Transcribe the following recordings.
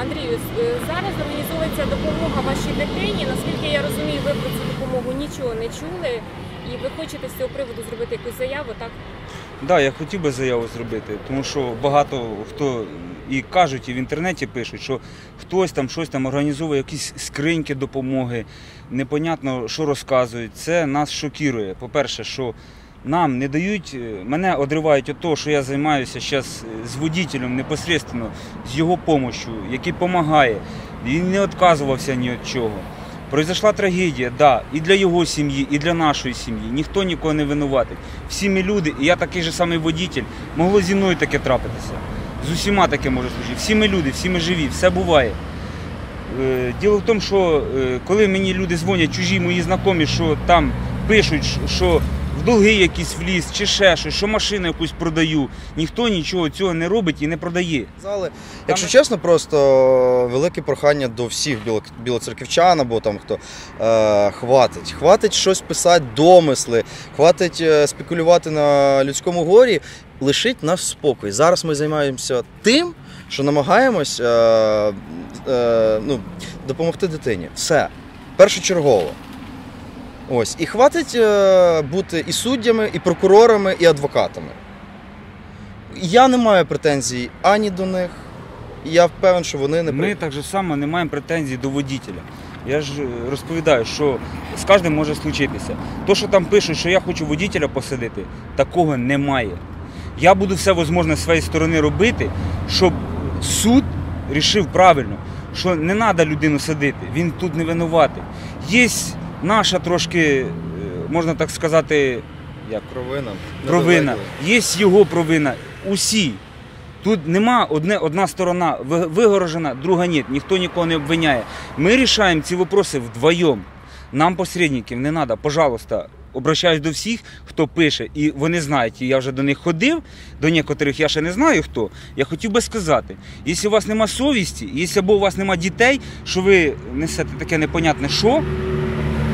Андрію, е, зараз організовується допомога вашій дитині. Наскільки я розумію, ви про цю допомогу нічого не чули, і ви хочете з цього приводу зробити якусь заяву, так? Да, я хотів би заяву зробити, тому що багато хто і кажуть, і в інтернеті пишуть, що хтось там щось там організовує якісь скриньки допомоги, непонятно, що розказують. Це нас шокірує. По-перше, що нам не дають, е, мене одривають від того, що я займаюся зараз з водітелем непосередньо, з його допомогою, який допомагає. Він не відказувався ні від чого. Произошла трагедія, да, і для його сім'ї, і для нашої сім'ї. Ніхто нікого не винуватить. Всі ми люди, і я такий же самий водитель, могло зі мною таке трапитися. З усіма таке може случити. Всі ми люди, всі ми живі, все буває. Е, Діло в тому, що е, коли мені люди дзвонять, чужі мої знайомі, що там пишуть, що- долги якісь вліз, чи ще щось, що машину якусь продаю, ніхто нічого цього не робить і не продає. Зали. Якщо чесно, просто велике прохання до всіх біло- білоцерківчан або там хто е, хватить. Хватить щось писати, домисли, хватить е, спекулювати на людському горі, лишить нас в спокій. Зараз ми займаємося тим, що намагаємось е, е, ну, допомогти дитині. Все. Першочергово. Ось. І хватить е, бути і суддями, і прокурорами, і адвокатами. Я не маю претензій ані до них. і Я впевнений, що вони не Ми при- так же само не маємо претензій до водителя. Я ж е, розповідаю, що з кожним може случитися. То, що там пишуть, що я хочу водителя посадити, такого немає. Я буду все можливе з своєї сторони робити, щоб суд рішив правильно, що не треба людину садити, він тут не винуватий. Є наша трошки, е, можна так сказати, як провина. провина, є його провина. Усі. Тут нема одне, одна сторона вигорожена, друга ні. Ніхто нікого не обвиняє. Ми рішаємо ці вопроси вдвоєм. Нам посередників не треба. Пожалуйста, обращаюсь до всіх, хто пише, і вони знають. І я вже до них ходив, до некоторих я ще не знаю хто. Я хотів би сказати, якщо у вас нема совісті, якщо або у вас нема дітей, що ви несете таке непонятне що,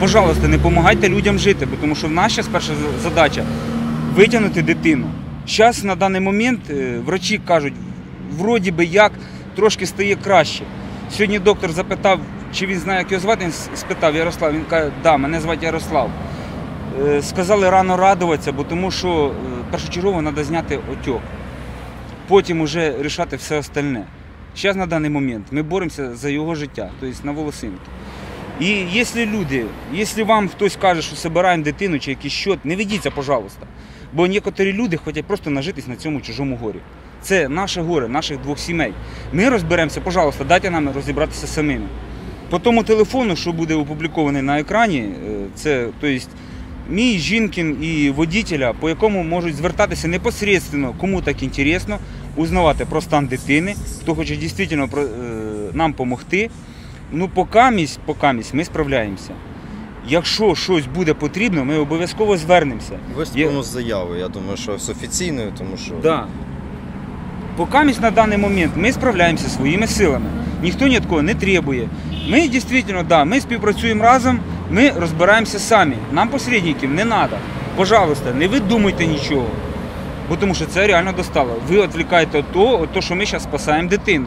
пожалуйста, не допомагайте людям жити, бо тому що в нас зараз перша задача витягнути дитину. Зараз на даний момент е, врачі кажуть, вроді би як трошки стає краще. Сьогодні доктор запитав, чи він знає, як його звати. Він спитав Ярослав. Він каже, да, мене звати Ярослав. Е, Сказали рано радуватися, бо тому що е, першочергово треба зняти отек. Потім вже рішати все остальне. Зараз на даний момент ми боремося за його життя, тобто на волосинки. І якщо люди, якщо вам хтось каже, що збираємо дитину чи якийсь щот, не ведіться, пожалуйста. Бо некоторі люди хочуть просто нажитись на цьому чужому горі. Це наше горе, наших двох сімей. Ми розберемося, пожалуйста, дайте нам розібратися самими. По тому телефону, що буде опублікований на екрані, е, це тобто, мій жінкін і водителя, по якому можуть звертатися непосередньо, кому так інтересно, узнавати про стан дитини, хто хоче дійсно е, нам допомогти. Ну, покамість, покамість ми справляємося. Якщо щось буде потрібно, ми обов'язково звернемося. Виступимо з заявою. Я думаю, що з офіційною, тому що Да. Покамість на даний момент ми справляємося своїми силами. Ніхто ні від кого не требує. Ми дійсно, да, ми співпрацюємо разом, ми розбираємося самі. Нам посередників не треба. Пожалуйста, не видумуйте нічого. Бо тому що це реально достало. Ви відвлікаєте від того, що ми зараз спасаємо дитину.